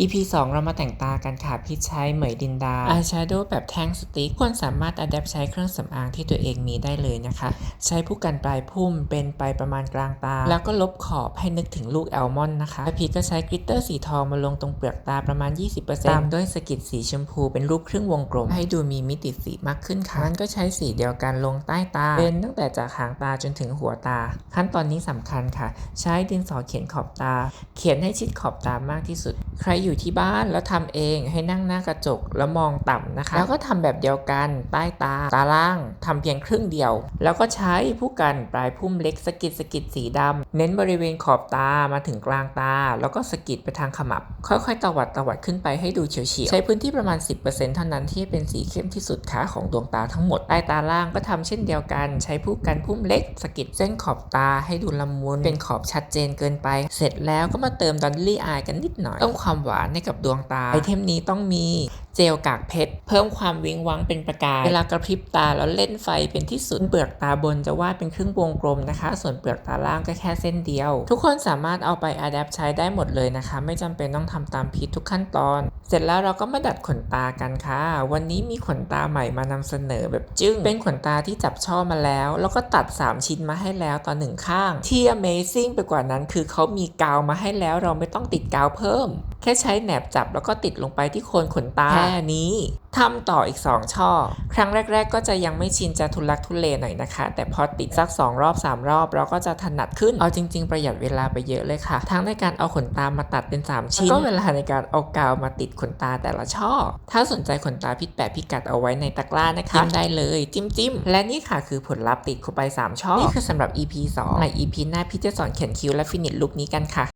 EP 2 เรามาแต่งตากันค่ะพิชใช้เหมยดินดาอายแชโดว์แบบแท่งสติ๊กควรสามารถอัดแอปใช้เครื่องสำอางที่ตัวเองมีได้เลยนะคะ ใช้ผู้กันปลายพุ่มเป็นไปประมาณกลางตา แล้วก็ลบขอบให้นึกถึงลูกแอลมอนด์นะคะพีชก็ใช้กลิตเตอร์สีทองมาลงตรงเปลือกตาประมาณ 20%ตามด้วยสกิดสีชมพูเป็นรูปครึ่งวงกลม ให้ดูมีมิติสีมากขึ้นค่ะมันก็ใช้สีเดียวกันลงใต้ตาเป็นตั้งแต่จากหางตาจนถึงหัวตา ขั้นตอนนี้สำคัญค่ะ ใช้ดินสอเขียนขอบตา เขียนให้ชิดขอบตามากที่สุด ใครอยู่ยู่ที่บ้านแล้วทำเองให้นั่งหน้ากระจกแล้วมองต่ำนะคะ แล้วก็ทำแบบเดียวกันใต้ตาตาล่างทำเพียงครึ่งเดียว แล้วก็ใช้ผู้กันปลายพุ่มเล็กสกิดสกิดสีดำเน้นบริเวณขอบตามาถึงกลางตา แล้วก็สกิดไปทางขมับ ค่อยๆตวัดตวัดขึ้นไปให้ดูเฉียวๆใช้พื้นที่ประมาณ 10%เท่านั้นที่เป็นสีเข้มที่สุดค่ะของดวงตาทั้งหมดใต้ตาล่างก็ทำเช่นเดียวกัน ใช้ผู้กันพุ่มเล็กสกิดเส้นขอบตาให้ดูละมุนเป็นขอบชัดเจนเกินไป เสร็จแล้วก็มาเติมดอลลี่อายกันนิดหน่อยเพิ่มความหวานให้กับดวงตาไอเทมนี้ต้องมี เจลกากเพชร เพิ่มความวิงวังเป็นประกาย เวลากระพริบตาแล้วเล่นไฟเป็นที่สุดเปลือกตาบนจะวาดเป็นครึ่งวงกลมนะคะ ส่วนเปลือกตาล่างก็แค่เส้นเดียว ทุกคนสามารถเอาไปอัดแอปใช้ได้หมดเลยนะคะ ไม่จำเป็นต้องทำตามพีททุกขั้นตอน เสร็จแล้วเราก็มาดัดขนตากันค่ะ วันนี้มีขนตาใหม่มานำเสนอแบบจึ้งเป็นขนตาที่จับช่อมาแล้ว แล้วก็ตัด 3 ชิ้นมาให้แล้วตอนหนึ่งข้าง ที่ Amazing ไปกว่านั้นคือเขามีกาวมาให้แล้วเราไม่ต้องติดกาวเพิ่ม แค่ใช้แหนบจับแล้วก็ติดลงไปที่โคนขนตาแค่นี้ทำต่ออีก 2 ช่อ ครั้งแรก ๆ ก็จะยังไม่ชินจะทุลักทุเลหน่อยนะคะ แต่พอติดสัก 2 รอบ 3 รอบ เราก็จะถนัดขึ้น เอาจริง ๆ ประหยัดเวลาไปเยอะเลยค่ะ ทั้งในการเอาขนตามาตัดเป็น 3 ชิ้น ก็เวลาในการเอากาวมาติดขนตาแต่ละช่อ ถ้าสนใจขนตาพิษแปะพิกัดเอาไว้ในตะกร้านะคะจิ้มได้เลยจิ้มจิ้มๆและนี่ค่ะคือผลลัพธ์ติดเข้าไป 3 ช่อ นี่คือสำหรับ EP 2ใน EP หน้าพี่จะสอนเขียนคิ้วและฟินิชลุคนี้กันค่ะ